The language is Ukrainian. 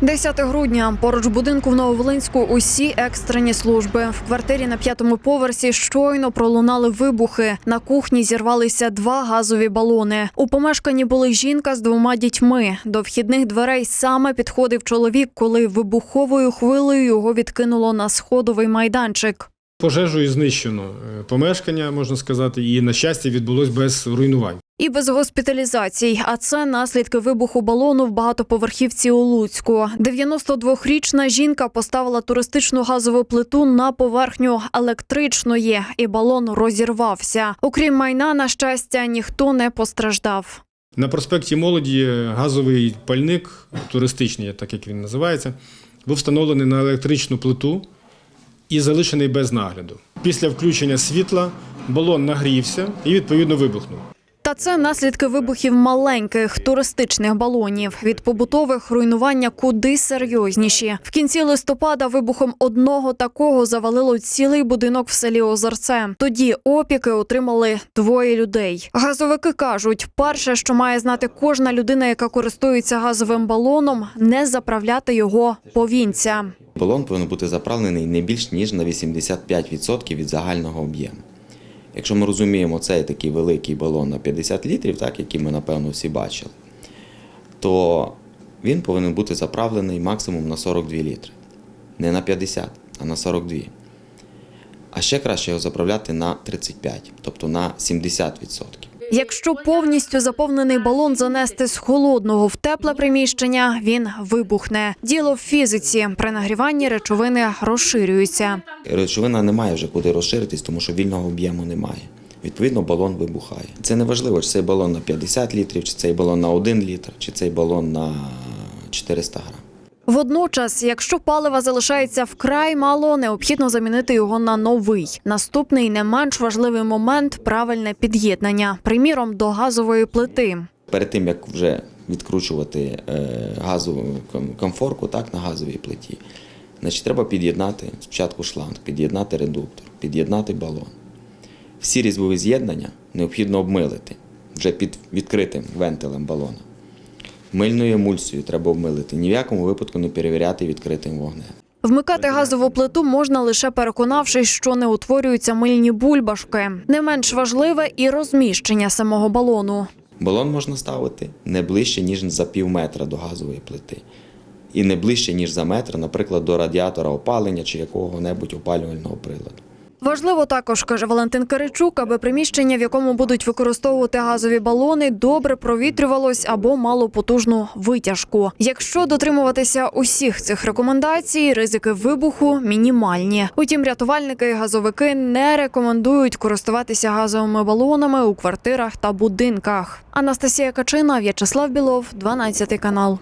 10 грудня поруч будинку в Нововолинську усі екстрені служби. В квартирі на п'ятому поверсі щойно пролунали вибухи. На кухні зірвалися два газові балони. У помешканні були жінка з двома дітьми. До вхідних дверей саме підходив чоловік, коли вибуховою хвилею його відкинуло на сходовий майданчик. Пожежею знищено е, помешкання, можна сказати, і на щастя відбулось без руйнувань. І без госпіталізацій. А це наслідки вибуху балону в багатоповерхівці у Луцьку. 92-річна жінка поставила туристичну газову плиту на поверхню електричної, і балон розірвався. Окрім майна, на щастя, ніхто не постраждав. На проспекті молоді газовий пальник, туристичний, так як він називається, був встановлений на електричну плиту і залишений без нагляду. Після включення світла балон нагрівся і відповідно вибухнув. Це наслідки вибухів маленьких туристичних балонів. Від побутових руйнування куди серйозніші. В кінці листопада вибухом одного такого завалило цілий будинок в селі Озерце. Тоді опіки отримали двоє людей. Газовики кажуть, перше, що має знати кожна людина, яка користується газовим балоном, не заправляти його повінця. Балон повинен бути заправлений не більш ніж на 85% від загального об'єму. Якщо ми розуміємо цей такий великий балон на 50 літрів, так, який ми напевно всі бачили, то він повинен бути заправлений максимум на 42 літри. Не на 50, а на 42. А ще краще його заправляти на 35, тобто на 70%. Якщо повністю заповнений балон занести з холодного в тепле приміщення, він вибухне. Діло в фізиці. При нагріванні речовини розширюються. Речовина не має вже куди розширитись, тому що вільного об'єму немає. Відповідно, балон вибухає. Це не важливо, чи цей балон на 50 літрів, чи цей балон на 1 літр, чи цей балон на 400 грам. Водночас, якщо палива залишається вкрай мало, необхідно замінити його на новий. Наступний не менш важливий момент правильне під'єднання, приміром до газової плити. Перед тим як вже відкручувати е, газову ком- комфорку так, на газовій плиті, значить, треба під'єднати спочатку шланг, під'єднати редуктор, під'єднати балон. Всі різьбові з'єднання необхідно обмилити вже під відкритим вентилем балона. Мильною емульсією треба обмилити. Ні в якому випадку не перевіряти відкритим вогнем. Вмикати газову плиту можна лише переконавшись, що не утворюються мильні бульбашки. Не менш важливе і розміщення самого балону. Балон можна ставити не ближче, ніж за пів метра до газової плити. І не ближче, ніж за метр, наприклад, до радіатора опалення чи якого-небудь опалювального приладу. Важливо також, каже Валентин Киричук, аби приміщення, в якому будуть використовувати газові балони, добре провітрювалось або мало потужну витяжку. Якщо дотримуватися усіх цих рекомендацій, ризики вибуху мінімальні. Утім, рятувальники і газовики не рекомендують користуватися газовими балонами у квартирах та будинках. Анастасія Качина, В'ячеслав Білов, 12 канал.